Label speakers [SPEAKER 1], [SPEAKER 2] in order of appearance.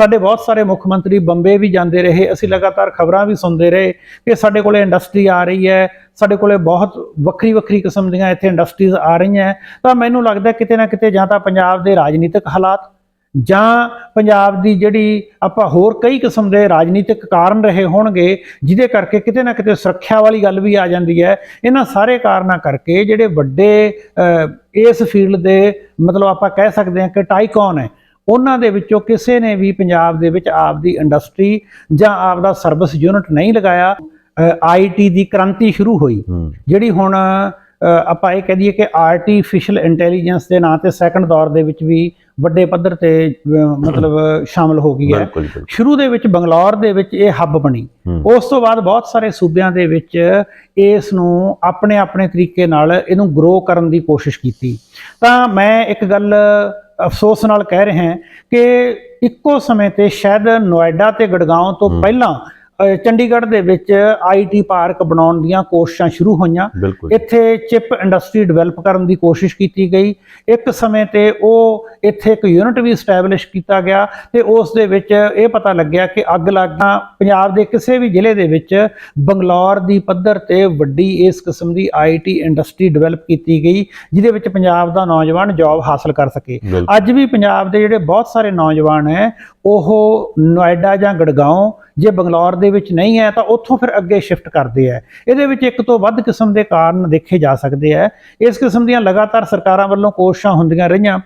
[SPEAKER 1] ਸਾਡੇ ਬਹੁਤ ਸਾਰੇ ਮੁੱਖ ਮੰਤਰੀ ਬੰਬੇ ਵੀ ਜਾਂਦੇ ਰਹੇ, ਅਸੀਂ ਲਗਾਤਾਰ ਖਬਰਾਂ ਵੀ ਸੁਣਦੇ ਰਹੇ ਕਿ ਸਾਡੇ ਕੋਲੇ ਇੰਡਸਟਰੀ ਆ ਰਹੀ ਹੈ, ਸਾਡੇ ਕੋਲੇ ਬਹੁਤ ਵੱਖਰੀ ਵੱਖਰੀ ਕਿਸਮ ਦੀਆਂ ਇੱਥੇ ਇੰਡਸਟਰੀਜ਼ ਆ ਰਹੀਆਂ ਤਾਂ ਮੈਨੂੰ ਲੱਗਦਾ ਕਿਤੇ ਨਾ ਕਿਤੇ ਜਾਂ ਤਾਂ ਪੰਜਾਬ ਦੇ ਰਾਜਨੀਤਿਕ ਹਾਲਾਤ ਜਾਂ ਪੰਜਾਬ ਦੀ ਜਿਹੜੀ ਆਪਾਂ ਹੋਰ ਕਈ ਕਿਸਮ ਦੇ ਰਾਜਨੀਤਿਕ ਕਾਰਨ ਰਹੇ ਹੋਣਗੇ, ਜਿਹਦੇ ਕਰਕੇ ਕਿਤੇ ਨਾ ਕਿਤੇ ਸੁਰੱਖਿਆ ਵਾਲੀ ਗੱਲ ਵੀ ਆ ਜਾਂਦੀ ਹੈ। ਇਹਨਾਂ ਸਾਰੇ ਕਾਰਨਾਂ ਕਰਕੇ ਜਿਹੜੇ ਵੱਡੇ ਇਸ ਫੀਲਡ ਦੇ ਮਤਲਬ ਆਪਾਂ ਕਹਿ ਸਕਦੇ ਹਾਂ ਕਿ ਟਾਈਕਨ ਹੈ? ਉਹਨਾਂ ਦੇ ਵਿੱਚੋਂ ਕਿਸੇ ਨੇ ਵੀ ਪੰਜਾਬ ਦੇ ਵਿੱਚ ਆਪਦੀ ਇੰਡਸਟਰੀ ਜਾਂ ਆਪਦਾ ਸਰਵਿਸ ਯੂਨਿਟ ਨਹੀਂ ਲਗਾਇਆ ਆਈਟੀ ਦੀ ਕ੍ਰਾਂਤੀ ਸ਼ੁਰੂ ਹੋਈ। ਜਿਹੜੀ ਹੁਣ ਆਪਾਂ ਇਹ ਕਹਿ ਦਈਏ ਕਿ ਆਰਟੀਫੀਸ਼ੀਅਲ ਇੰਟੈਲੀਜੈਂਸ ਦੇ ਨਾਂ ਤੇ ਸੈਕੰਡ ਦੌਰ ਦੇ ਵਿੱਚ ਵੀ ਵੱਡੇ ਪੱਧਰ ਤੇ ਮਤਲਬ ਸ਼ਾਮਲ ਹੋ ਗਈ ਹੈ। ਸ਼ੁਰੂ ਦੇ ਵਿੱਚ ਬੰਗਲੌਰ ਦੇ ਵਿੱਚ ਇਹ ਹੱਬ ਬਣੀ। ਉਸ ਤੋਂ ਬਾਅਦ ਬਹੁਤ ਸਾਰੇ ਸੂਬਿਆਂ ਦੇ ਵਿੱਚ ਇਸ ਨੂੰ ਆਪਣੇ ਆਪਣੇ ਤਰੀਕੇ ਨਾਲ ਇਹਨੂੰ ਗਰੋ ਕਰਨ ਦੀ ਕੋਸ਼ਿਸ਼ ਕੀਤੀ। ਤਾਂ ਮੈਂ ਇੱਕ ਗੱਲ ਅਫਸੋਸ ਨਾਲ ਕਹਿ ਰਿਹਾ ਹਾਂ ਕਿ ਇੱਕੋ ਸਮੇਂ ਤੇ ਸ਼ਾਇਦ ਨੋਇਡਾ ਤੇ ਗੜਗਾਉਂ ਤੋਂ ਪਹਿਲਾਂ ਚੰਡੀਗੜ੍ਹ ਦੇ ਵਿੱਚ ਆਈਟੀ ਪਾਰਕ ਬਣਾਉਣ ਦੀਆਂ ਕੋਸ਼ਿਸ਼ਾਂ ਸ਼ੁਰੂ ਹੋਈਆਂ। ਇੱਥੇ ਚਿਪ ਇੰਡਸਟਰੀ ਡਿਵੈਲਪ ਕਰਨ ਦੀ ਕੋਸ਼ਿਸ਼ ਕੀਤੀ ਗਈ। ਇੱਕ ਸਮੇਂ ਤੇ ਉਹ ਇੱਥੇ ਇੱਕ ਯੂਨਿਟ ਵੀ ਸਟੈਬਲਿਸ਼ ਕੀਤਾ ਗਿਆ ਤੇ ਉਸ ਦੇ ਵਿੱਚ ਇਹ ਪਤਾ ਲੱਗਿਆ ਕਿ ਅੱਗ ਲੱਗਾ ਪੰਜਾਬ ਦੇ ਕਿਸੇ ਵੀ ਜ਼ਿਲ੍ਹੇ ਦੇ ਵਿੱਚ ਬੰਗਲੌਰ ਦੀ ਪੱਧਰ ਤੇ ਵੱਡੀ ਇਸ ਕਿਸਮ ਦੀ ਆਈਟੀ ਇੰਡਸਟਰੀ ਡਿਵੈਲਪ ਕੀਤੀ ਗਈ ਜਿਹਦੇ ਵਿੱਚ ਪੰਜਾਬ ਦਾ ਨੌਜਵਾਨ ਜੌਬ ਹਾਸਲ ਕਰ ਸਕੇ। ਅੱਜ ਵੀ ਪੰਜਾਬ ਦੇ ਜਿਹੜੇ ਬਹੁਤ ਸਾਰੇ ਨੌਜਵਾਨ ਹੈ ਉਹ ਨੋਇਡਾ ਜਾਂ ਗੜਗਾਉਂ ਜੇ ਬੰਗਲੌਰ ਦੇ ਵਿੱਚ ਨਹੀਂ ਹੈ ਤਾਂ ਉੱਥੋਂ ਫਿਰ ਅੱਗੇ ਸ਼ਿਫਟ ਕਰਦੇ ਆ। ਇਹਦੇ ਵਿੱਚ ਇੱਕ ਤੋਂ ਵੱਧ ਕਿਸਮ ਦੇ ਕਾਰਨ ਦੇਖੇ ਜਾ ਸਕਦੇ ਆ। ਇਸ ਕਿਸਮ ਦੀਆਂ ਲਗਾਤਾਰ ਸਰਕਾਰਾਂ ਵੱਲੋਂ ਕੋਸ਼ਿਸ਼ਾਂ ਹੁੰਦੀਆਂ ਰਹੀਆਂ।